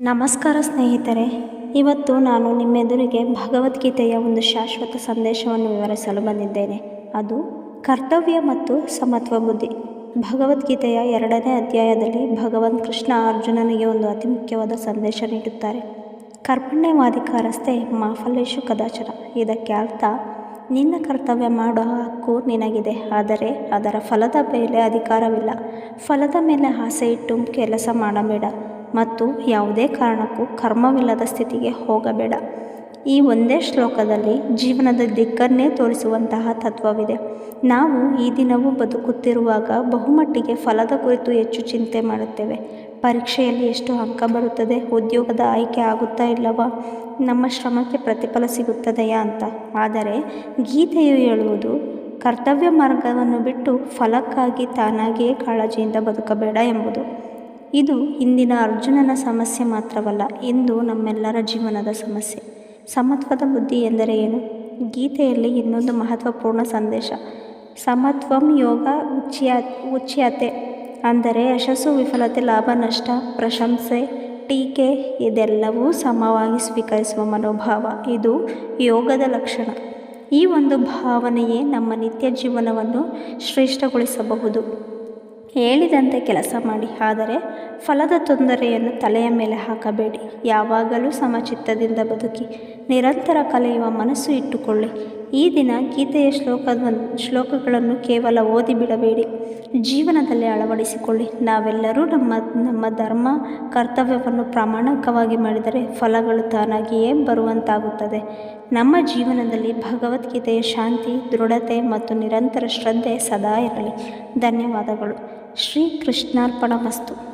ನಮಸ್ಕಾರ ಸ್ನೇಹಿತರೆ, ಇವತ್ತು ನಾನು ನಿಮ್ಮೆದುರಿಗೆ ಭಗವದ್ಗೀತೆಯ ಒಂದು ಶಾಶ್ವತ ಸಂದೇಶವನ್ನು ವಿವರಿಸಲು ಬಂದಿದ್ದೇನೆ. ಅದು ಕರ್ತವ್ಯ ಮತ್ತು ಸಮತ್ವ ಬುದ್ಧಿ. ಭಗವದ್ಗೀತೆಯ ಎರಡನೇ ಅಧ್ಯಾಯದಲ್ಲಿ ಭಗವಾನ್ ಕೃಷ್ಣ ಅರ್ಜುನನಿಗೆ ಒಂದು ಅತಿ ಮುಖ್ಯವಾದ ಸಂದೇಶ ನೀಡುತ್ತಾರೆ. ಕರ್ಪಣ್ಯವಾಧಿಕಾರಸ್ಥೆ ಮಾಫಲೇಶು ಕದಾಚನ ಇದಕ್ಕೆ ಅರ್ಥ, ನಿನ್ನ ಕರ್ತವ್ಯ ಮಾಡುವ ಹಕ್ಕು ನಿನಗಿದೆ, ಆದರೆ ಅದರ ಫಲದ ಮೇಲೆ ಅಧಿಕಾರವಿಲ್ಲ. ಫಲದ ಮೇಲೆ ಆಸೆ ಇಟ್ಟು ಕೆಲಸ ಮಾಡಬೇಡ. ಮತ್ತು ಯಾವುದೇ ಕಾರಣಕ್ಕೂ ಕರ್ಮವಿಲ್ಲದ ಸ್ಥಿತಿಗೆ ಹೋಗಬೇಡ. ಈ ಒಂದೇ ಶ್ಲೋಕದಲ್ಲಿ ಜೀವನದ ದಿಕ್ಕನ್ನೇ ತೋರಿಸುವಂತಹ ತತ್ವವಿದೆ. ನಾವು ಈ ದಿನವೂ ಬದುಕುತ್ತಿರುವಾಗ ಬಹುಮಟ್ಟಿಗೆ ಫಲದ ಕುರಿತು ಹೆಚ್ಚು ಚಿಂತೆ ಮಾಡುತ್ತೇವೆ. ಪರೀಕ್ಷೆಯಲ್ಲಿ ಎಷ್ಟು ಅಂಕ ಬರುತ್ತದೆ, ಉದ್ಯೋಗದ ಆಯ್ಕೆ ಆಗುತ್ತಾ ಇಲ್ಲವಾ, ನಮ್ಮ ಶ್ರಮಕ್ಕೆ ಪ್ರತಿಫಲ ಸಿಗುತ್ತದೆಯಾ ಅಂತ. ಆದರೆ ಗೀತೆಯು ಹೇಳುವುದು, ಕರ್ತವ್ಯ ಮಾರ್ಗವನ್ನು ಬಿಟ್ಟು ಫಲಕ್ಕಾಗಿ ತಾನಾಗಿಯೇ ಕಾಳಜಿಯಿಂದ ಬದುಕಬೇಡ ಎಂಬುದು. ಇದು ಇಂದಿನ ಅರ್ಜುನನ ಸಮಸ್ಯೆ ಮಾತ್ರವಲ್ಲ, ಇಂದು ನಮ್ಮೆಲ್ಲರ ಜೀವನದ ಸಮಸ್ಯೆ. ಸಮತ್ವದ ಬುದ್ಧಿ ಎಂದರೆ ಏನು? ಗೀತೆಯಲ್ಲಿ ಇನ್ನೊಂದು ಮಹತ್ವಪೂರ್ಣ ಸಂದೇಶ. ಸಮತ್ವಂ ಯೋಗ ಉಚ್ಯ ಉಚ್ಯತೆ ಅಂದರೆ ಯಶಸ್ಸು, ವಿಫಲತೆ, ಲಾಭ, ನಷ್ಟ, ಪ್ರಶಂಸೆ, ಟೀಕೆ, ಇದೆಲ್ಲವೂ ಸಮವಾಗಿ ಸ್ವೀಕರಿಸುವ ಮನೋಭಾವ. ಇದು ಯೋಗದ ಲಕ್ಷಣ. ಈ ಒಂದು ಭಾವನೆಯೇ ನಮ್ಮ ನಿತ್ಯ ಜೀವನವನ್ನು ಶ್ರೇಷ್ಠಗೊಳಿಸಬಹುದು. ಹೇಳಿದಂತೆ ಕೆಲಸ ಮಾಡಿ, ಆದರೆ ಫಲದ ತೊಂದರೆಯನ್ನು ತಲೆಯ ಮೇಲೆ ಹಾಕಬೇಡಿ. ಯಾವಾಗಲೂ ಸಮಚಿತ್ತದಿಂದ ಬದುಕಿ, ನಿರಂತರ ಕಲಿಯುವ ಮನಸ್ಸು ಇಟ್ಟುಕೊಳ್ಳಿ. ಈ ದಿನ ಗೀತೆಯ ಶ್ಲೋಕವನ್ನು ಶ್ಲೋಕಗಳನ್ನು ಕೇವಲ ಓದಿ ಬಿಡಬೇಡಿ. ಜೀವನದಲ್ಲಿ ಅಳವಡಿಸಿಕೊಳ್ಳಿ. ನಾವೆಲ್ಲರೂ ನಮ್ಮ ನಮ್ಮ ಧರ್ಮ, ಕರ್ತವ್ಯವನ್ನು ಪ್ರಾಮಾಣಿಕವಾಗಿ ಮಾಡಿದರೆ ಫಲಗಳು ತಾನಾಗಿಯೇ ಬರುವಂತಾಗುತ್ತದೆ. ನಮ್ಮ ಜೀವನದಲ್ಲಿ ಭಗವದ್ಗೀತೆಯ ಶಾಂತಿ, ದೃಢತೆ ಮತ್ತು ನಿರಂತರ ಶ್ರದ್ಧೆ ಸದಾ ಇರಲಿ. ಧನ್ಯವಾದಗಳು. ಶ್ರೀ ಕೃಷ್ಣಾರ್ಪಣ ಮಸ್ತು